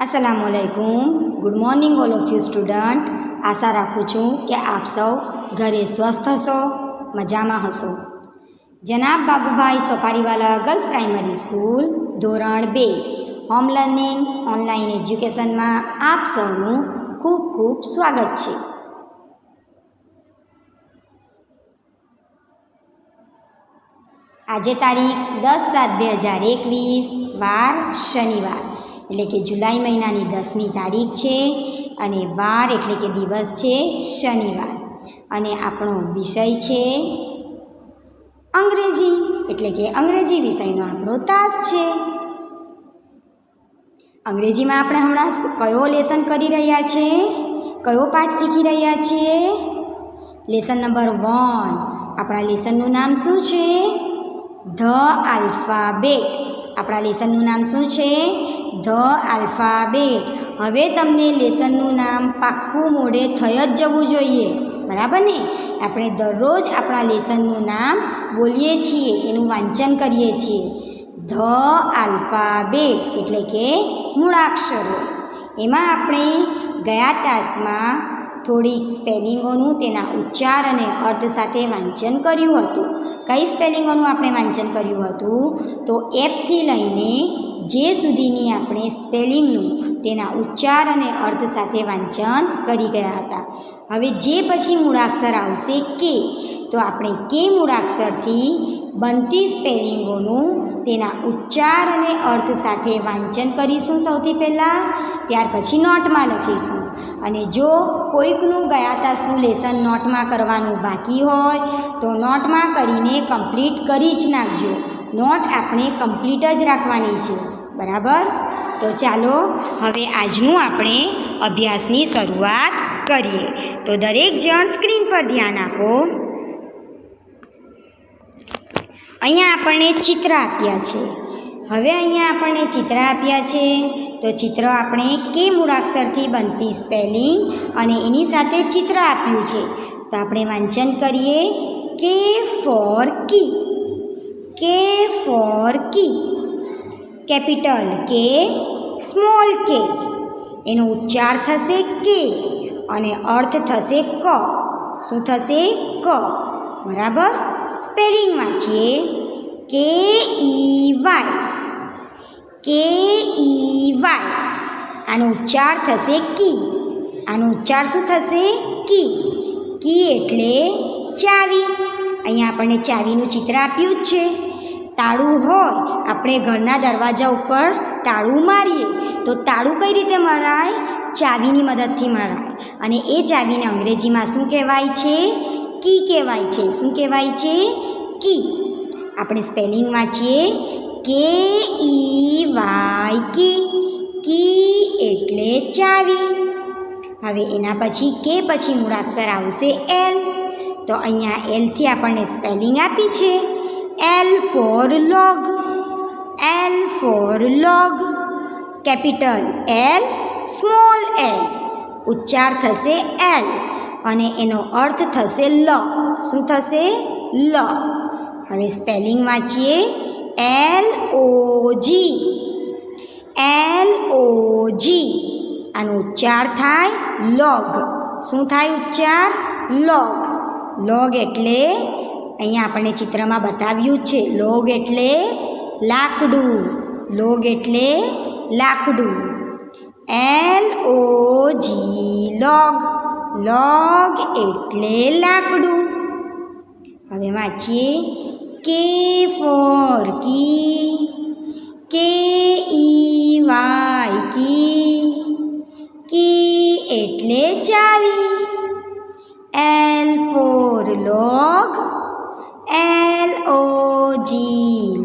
અસલામ વાલેકુમ good morning all of you student આશા રાખું છું કે આપ સૌ ઘરે સ્વસ્થ હશો, મજામાં હશો. જનાબ Babubhai Soparivala girls primary school ધોરણ બે. હોમ લર્નિંગ ઓનલાઈન એજ્યુકેશનમાં આપ સૌનું ખૂબ ખૂબ સ્વાગત છે. આજે તારીખ દસ સાત બે હજાર એકવીસ, વાર શનિવાર. એટલે કે જુલાઈ મહિનાની દસમી તારીખ છે અને વાર એટલે કે દિવસ છે શનિવાર. અને આપણો વિષય છે અંગ્રેજી. એટલે કે અંગ્રેજી વિષયનો આપણો તાસ છે. અંગ્રેજીમાં આપણે હમણાં કયો લેસન કરી રહ્યા છે? કયો પાઠ શીખી રહ્યા છીએ લેસન નંબર વન. આપણા લેસનનું નામ શું છે? The alphabet. આપણા લેસનનું નામ શું છે? The alphabet. હવે તમને લેસનનું નામ પાક્કું મોઢે થઈ જ જવું જોઈએ. બરાબર ને? આપણે દરરોજ આપણા લેસનનું નામ બોલીએ છીએ, એનું વાંચન કરીએ છીએ. ધ આલ્ફાબેટ એટલે કે મૂળાક્ષરો. એમાં આપણે ગયા તાસમાં થોડીક સ્પેલિંગોનું તેના ઉચ્ચાર અને અર્થ સાથે વાંચન કર્યું હતું. કઈ સ્પેલિંગોનું આપણે વાંચન કર્યું હતું? તો એફથી લઈને જે સુધીની આપણે સ્પેલિંગનું તેના ઉચ્ચાર અને અર્થ સાથે વાંચન કરી ગયા હતા. હવે જે પછી મૂળાક્ષર આવશે કે, તો આપણે કે મૂળાક્ષરથી બનતી સ્પેલિંગોનું તેના ઉચ્ચાર અને અર્થ સાથે વાંચન કરીશું સૌથી પહેલાં, ત્યાર પછી નોટમાં લખીશું. અને જો કોઈકનું ગયા તાસનું લેસન નોટમાં કરવાનું બાકી હોય, તો નોટમાં કરીને કમ્પ્લીટ કરી જ નાખજો. નોટ આપણે કમ્પ્લીટ જ રાખવાની છે. બરાબર? તો ચાલો, હવે આજનું આપણે અભ્યાસની શરૂઆત કરીએ. તો દરેક જણ સ્ક્રીન પર ધ્યાન આપો. અહીંયા આપણને ચિત્ર આપ્યા છે. હવે અહીંયા આપણને ચિત્ર આપ્યા છે. તો ચિત્ર આપણે કે મૂળાક્ષરથી બનતી સ્પેલિંગ અને એની સાથે ચિત્ર આપ્યું છે. તો આપણે વાંચન કરીએ. K for key. K for key capital K small K એનો ઉચ્ચાર થશે કે અને અર્થ થશે ક. શું થશે? ક. બરાબર? સ્પેલિંગ વાંચીએ. કે ઈ વાય કે ઈ વાય આનો ઉચ્ચાર થશે કી આનો ઉચ્ચાર શું થશે? કી કી એટલે ચાવી. અહીંયા આપણને ચાવીનું ચિત્ર આપ્યું જ છે. તાળું હોય, આપણે ઘરના દરવાજા ઉપર તાળું મારીએ, તો તાળું કઈ રીતે મરાય? ચાવીની મદદથી મરાય. અને એ ચાવીને અંગ્રેજીમાં શું કહેવાય છે? કી કહેવાય છે. શું કહેવાય છે? કી. આપણે સ્પેલિંગ વાંચીએ. કે ઈ વાય કી કી એટલે ચાવી. હવે એના પછી કે પછી મૂળાક્ષર આવશે એલ. તો અહીંયા એલથી આપણને સ્પેલિંગ આપી છે. L for log L for log capital L small L ઉચ્ચાર થશે એલ અને એનો અર્થ થશે લ. શું થશે? લ. હવે સ્પેલિંગ વાંચીએ. L O G L O જી આનો ઉચ્ચાર થાય લોગ શું થાય ઉચ્ચાર? લોગ લોગ એટલે અહીંયા આપણને ચિત્રમાં બતાવ્યું છે, લોગ એટલે લાકડું, લોગ એટલે લાકડું. L O G log log એટલે લાકડું. હવે વાંચીએ. કે ફોર કી કે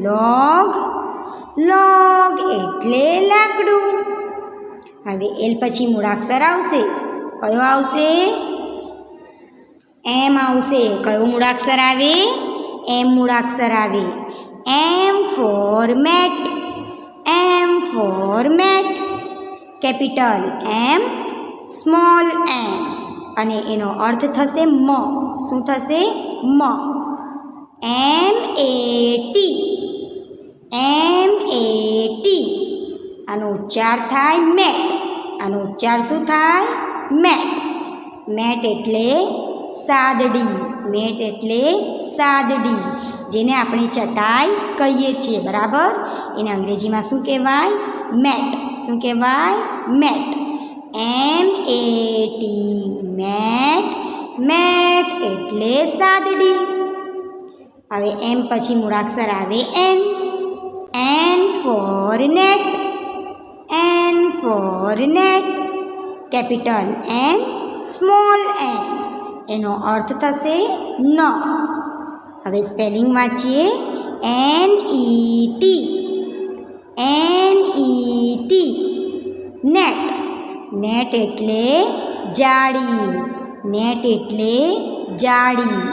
લોગ લોગ એટલે લાકડું. હવે એલ પછી મૂળાક્ષર આવશે. કયો આવશે? એમ આવશે. કયો મૂળાક્ષર આવે? એમ મૂળાક્ષર આવે. M for mat M for mat capital M small M અને એનો અર્થ થશે મ. શું થશે? મ. એમ A T M A T આનો ઉચ્ચાર થાય મેટ. આનો ઉચ્ચાર શું થાય? મેટ. મેટ એટલે સાદડી. મેટ એટલે સાદડી. જેને આપણે ચટાઈ કહીએ છીએ, બરાબર? એને અંગ્રેજીમાં શું કહેવાય? મેટ. શું કહેવાય? Mat. M A T mat. Mat એટલે સાદડી. હવે એમ પછી મૂળાક્ષર આવે N N for net N for net capital N, small N. એનો અર્થ થશે ન. હવે સ્પેલિંગ વાંચીએ. N E T. N E T. Net. Net એટલે જાળી નેટ એટલે જાળી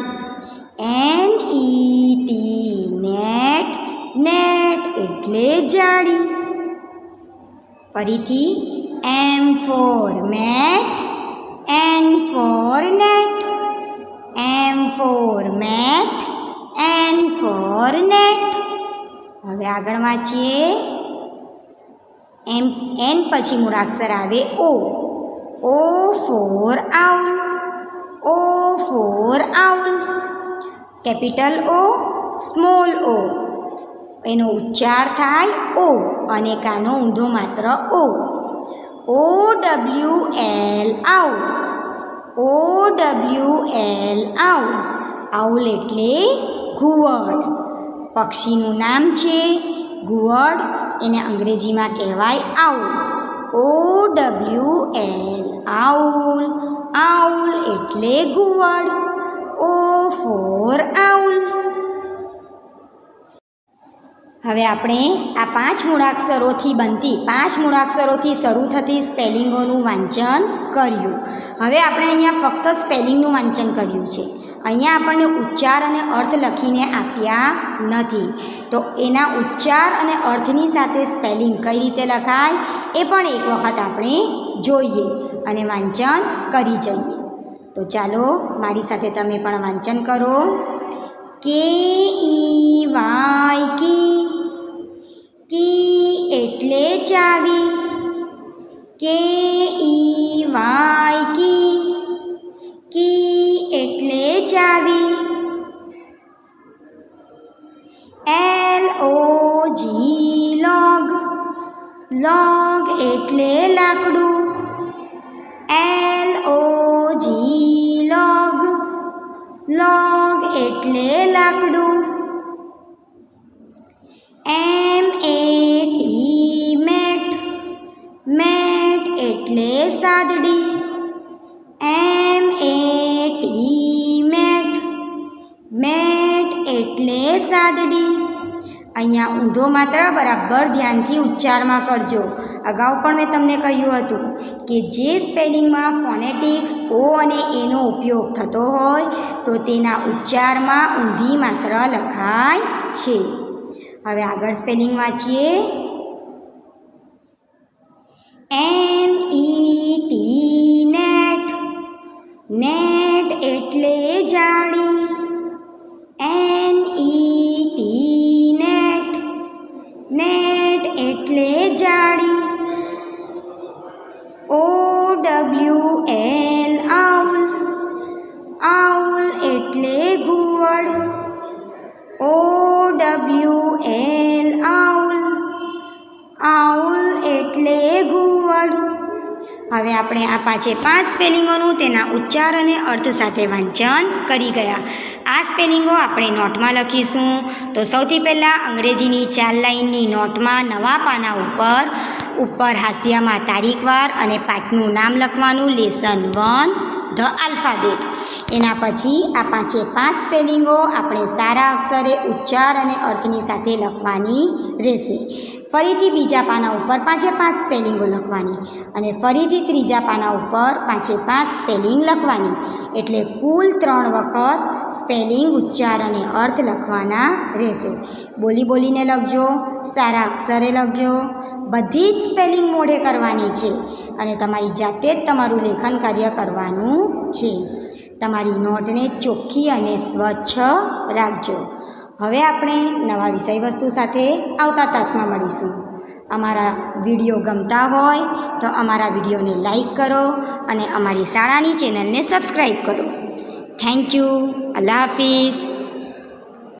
N E T. Net. Net એટલે જાળી ફરીથી M for mat N for net M for mat N for net હવે આગળ વાંચીએ. એમ, એન પછી મૂળાક્ષર આવે O. O for owl O for owl capital O small O એનો ઉચ્ચાર થાય ઓ અને કાનો ઊંધો માત્ર ઓ. O W L owl. O W L owl owl એટલે ઘુવડ. પક્ષીનું નામ છે ઘુવડ. એને અંગ્રેજીમાં કહેવાય owl. O W L owl. Owl એટલે ઘુવડ. O for owl. હવે આપણે આ પાંચ મૂળાક્ષરોથી બનતી પાંચ મૂળાક્ષરોથી શરૂ થતી સ્પેલિંગોનું વાંચન કર્યું. હવે આપણે અહીંયા ફક્ત સ્પેલિંગનું વાંચન કર્યું છે. અહીંયા આપણને ઉચ્ચાર અને અર્થ લખીને આપ્યા નથી. તો એના ઉચ્ચાર અને અર્થની સાથે સ્પેલિંગ કઈ રીતે લખાય એ પણ એક વખત આપણે જોઈએ અને વાંચન કરી જઈએ. તો ચાલો મારી સાથે તમે પણ વાંચન કરો. કે ઈ વાય કી કી એટલે ચાવી. કે ઈ વાય કી. કી એટલે ચાવી. L O G log. Log એટલે લાકડું. L O G log. Log એટલે લાકડું. M સાદડી. M A T mat. Mat એટલે સાદડી. અહીંયા ઊંધો માત્ર બરાબર ધ્યાનથી ઉચ્ચારમાં કરજો. અગાઉ પણ મેં તમને કહ્યું હતું કે જે સ્પેલિંગમાં ફોનેટિક્સ ઓ અને એનો ઉપયોગ થતો હોય તો તેના ઉચ્ચારમાં ઊંધી માત્ર લખાય છે. હવે આગળ સ્પેલિંગ વાંચીએ. એન નેટ એટલે જાળી. N E T net. Net એટલે જાળી. O W L owl. Owl એટલે ઘુવડ O W L owl. Owl એટલે ઘુવડ હવે આપણે આ પાંચે પાંચ સ્પેલિંગોનું તેના ઉચ્ચાર અને અર્થ સાથે વાંચન કરી ગયા. આ સ્પેલિંગો આપણે નોટમાં લખીશું. તો સૌથી પહેલાં અંગ્રેજીની ચાર લાઇનની નોટમાં નવા પાના ઉપર ઉપર હાસ્યમાં તારીખવાર અને પાઠનું નામ લખવાનું લેસન વન, ધ આલ્ફાબેટ. એના પછી આ પાંચે પાંચ સ્પેલિંગો આપણે સારા અક્ષરે ઉચ્ચાર અને અર્થની સાથે લખવાની રહેશે. ફરીથી બીજા પાના ઉપર પાંચે પાંચ સ્પેલિંગો લખવાની અને ફરીથી ત્રીજા પાના ઉપર પાંચે પાંચ સ્પેલિંગ લખવાની. એટલે કુલ ત્રણ વખત સ્પેલિંગ, ઉચ્ચાર અને અર્થ લખવાના રહેશે. બોલી બોલીને લખજો, સારા અક્ષરે લખજો. બધી જ સ્પેલિંગ મોઢે કરવાની છે અને તમારી જાતે જ તમારું લેખન કાર્ય કરવાનું છે. તમારી નોટને ચોખ્ખી અને સ્વચ્છ રાખજો. હવે આપણે નવા વિષય વસ્તુ સાથે આવતા તાસમાં મળીશું. અમારા વીડિયો ગમતા હોય તો અમારા વિડીયોને લાઈક કરો અને અમારી શાળાની ચેનલને સબસ્ક્રાઈબ કરો. Thank you. અલ્લાહ હાફિઝ.